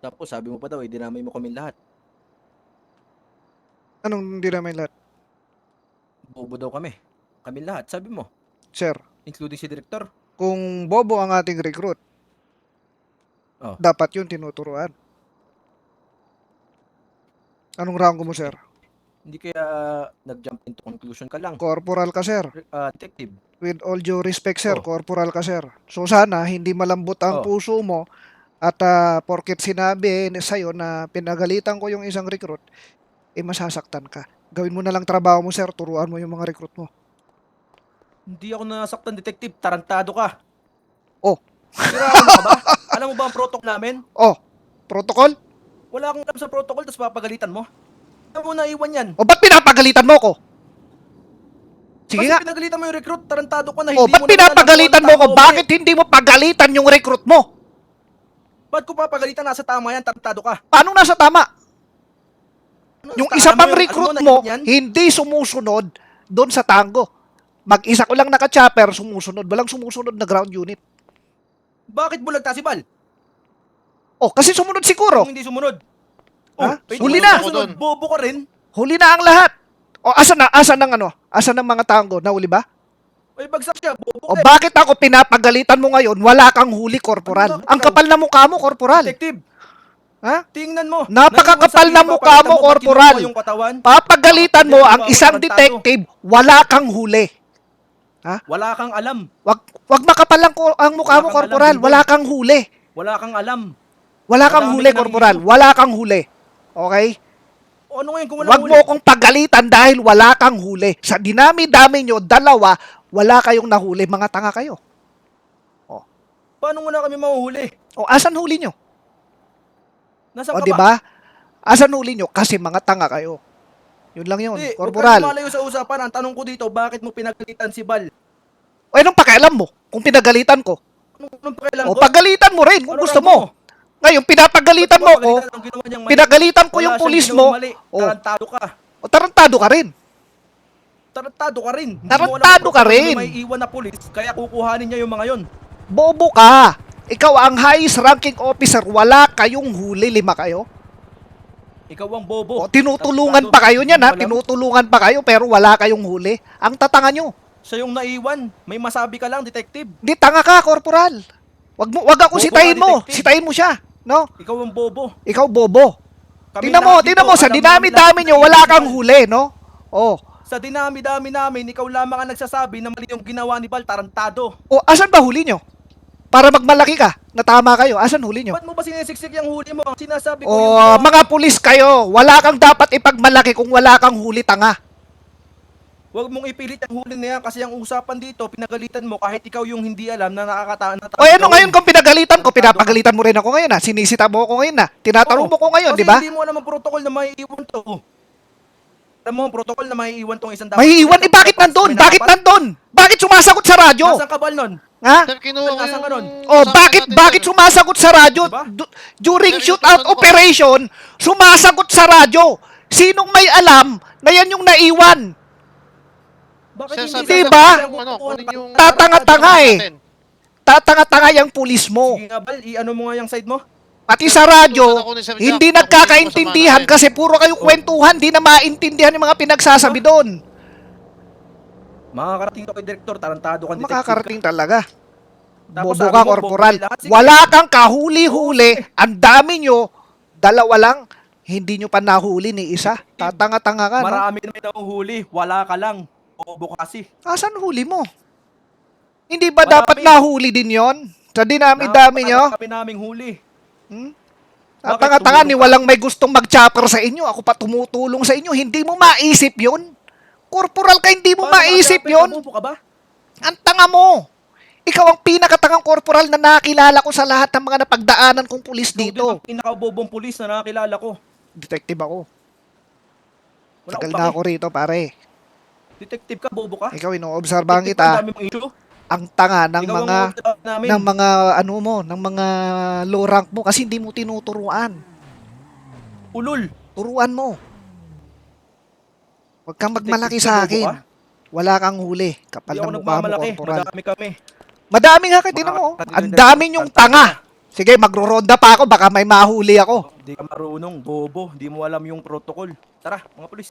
Tapos sabi mo pa daw, eh, dinamay mo kami lahat. Anong hindi namin lahat? Bobo daw kami. Kami lahat, sabi mo. Sir, Including si Director. kung bobo ang ating recruit, Oh. dapat yun tinuturuan. Anong rango mo, sir? Hindi kaya nag-jump into conclusion ka lang. Corporal ka, sir. Ah, detective. With all due respect, sir, Oh. corporal ka, sir. So sana, hindi malambot ang Oh. puso mo at ah, porket sinabi sa'yo na pinagalitan ko yung isang recruit, eh masasaktan ka. Gawin mo na lang trabaho mo, sir. Turuan mo yung mga recruit mo. Hindi ako nasaktan, detective. Tarantado ka. Oh. Siraan mo ka ba? Alam mo ba ang protocol namin? Oh, protocol? Wala akong alam sa protocol, tapos papagalitan mo. Alam mo, naiwan yan. O ba't pinapagalitan mo ko? Sige Kasi nga. pinagalitan mo yung recruit, tarantado ka na O hindi ba't mo pinapagalitan mo ko? o Bakit hindi mo pagalitan yung recruit mo? Ba't ko papagalitan? Nasa tama yan, tarantado ka. Paano nasa tama? Ano, Yung isa pang yun? recruit mo, yan? hindi sumusunod doon sa tango. Mag-isa ko lang naka-chopper, sumusunod. Walang sumusunod na ground unit. Bakit bulag ka si Bal? Oh, kasi sumunod siguro. Kung hindi sumunod. Ha? pwede Huli na. sumunod, Bobo ka rin. Huli na ang lahat. O asa na? Asa ng ano? Asa ng mga tango? Nahuli ba? Ay, bagsak siya. Bobo O ka. eh. bakit ako pinapagalitan mo ngayon? Wala kang huli, korporal. Ano ba? Ang kapal na mukha mo, korporal. Detective. Ha? Tingnan mo. Napakakapal na mukha mo, Yung katawan. Papagalitan mo ang isang detective, wala kang huli. Wala kang alam. Wag wag makapal lang ko ang mukha Wala mo, kang korporal. alam, Wala kang huli. Wala kang alam. Wala kang Madami huli, nang korporal. issue. Wala kang huli. Okay? O ano ngayon kung wala Wag mo akong pagalitan dahil wala kang huli. Sa dinami-dami nyo, dalawa, wala kayong nahuli. Mga tanga kayo. Paano wala kami mahuhuli? O, asan huli nyo? Nasaan O, ka di ba? ba? Asan huli nyo? Kasi mga tanga kayo. Yun lang yun, Hindi, korporal. lumalayo sa usapan. Ang tanong ko dito, bakit mo pinagalitan si Bal? O, anong pakialam mo? Kung pinagalitan ko. Anong, anong pakialam O, ko? pagalitan mo rin kung Ano gusto rango mo. Ngayon, pinapagalitan mo ko. Pinagalitan ko yung pulis mo. O, Tarantado ka. o tarantado ka rin. Tarantado ka rin. Hindi Tarantado ka rin. May iwan na pulis, kaya kukuhanin niya yung mga yon. Bobo ka. Ikaw ang highest ranking officer. Wala kayong huli. Lima kayo. Ikaw ang bobo. O, tinutulungan Tarantado. pa kayo niyan ha. Tinutulungan pa kayo pero wala kayong huli. Ang tatanga nyo. Siya yung naiwan. May masabi ka lang, detective. Di tanga ka, korporal. Wag mo, wag ako Bobo sitahin mo. detective. Sitahin mo siya. No? Ikaw ang bobo. Ikaw bobo. Kami Tingnan mo, tingnan mo, sa dinami-dami nyo, wala kang huli, no? Oh. Sa dinami-dami namin, ikaw lamang ang nagsasabi na mali yung ginawa ni Bal, tarantado. O, asan ba huli nyo? Para magmalaki ka, na tama kayo. Asan huli nyo? Ba't mo ba sinisiksik yung huli mo? Ang sinasabi ko O, yung mga pulis kayo, wala kang dapat ipagmalaki kung wala kang huli tanga. Huwag mong ipilit ang huli na yan kasi ang usapan dito, pinagalitan mo kahit ikaw yung hindi alam na nakakataan na O ano ngayon kung pinagalitan ko, pinapagalitan mo rin ako ngayon ha. Sinisita mo ako ngayon ha. Tinatanong mo ko ngayon, di ba? Kasi hindi mo alam ang protocol na may iwan to. Alam mo ang protocol na may iwan tong isang dapat. May iwan, eh bakit nandun? Bakit nandun? Bakit sumasagot sa radyo? Nasaan ka ba nun? Ha? Sir, kinuha ko Nasaan ka nun? yung... Oh, usapan bakit natin, bakit sir. sumasagot sa radyo Diba? Du- during Sir, shootout operation? Sumasagot sa radyo. Sinong may alam na yan yung naiwan? Bakit Sir, hindi sabi Di ba? Ano, kunin yung... Tatanga-tanga eh. Tatanga-tanga yung pulis mo. Sige nga, Bal, i-ano mo nga yung side mo? Pati sa radyo, hindi nagkakaintindihan kasi puro kayo kwentuhan, di na maintindihan yung mga pinagsasabi doon. Makakarating to kay Director, tarantado ka detective ka. Makakarating talaga. Bobo ka, korporal. Wala kang kahuli-huli. Ang dami nyo, dalawa lang, hindi nyo pa nahuli ni isa. Tatanga-tanga ka, no? Marami na may nahuhuli, wala ka lang. Bobo kasi. Asan huli mo? Hindi ba Marami. dapat nahuli din yon? Sa dinami-dami nyo? Kami naming huli. Hmm? Bakit Tanga-tanga ni walang may gustong mag-chopper sa inyo. Ako pa tumutulong sa inyo. Hindi mo maisip yon. Corporal ka, hindi mo Paano maisip yon. Ka ba? Ang tanga mo. Ikaw ang pinakatangang corporal na nakilala ko sa lahat ng mga napagdaanan kong pulis dito. ang pinakabobong pulis na nakakilala ko. Detective ako. Wala Tagal na pake. ako rito, pare. Detective ka, bobo ka. Ikaw, inoobserbahan kita. ang dami mong issue. Ang tanga ng Ikaw mga ng mga ano mo, ng mga low rank mo kasi hindi mo tinuturuan. ulol. Turuan mo. Huwag kang magmalaki sa akin. ka? Wala kang huli. Kapal ng mukha mo, corporal. Madami kami. Madami nga kayo, tinan mo. Ang dami Tantang tanga. Sige, magro-ronda pa ako, baka may mahuli ako. Hindi ka marunong, bobo. Hindi mo alam yung protocol. Tara, mga polis.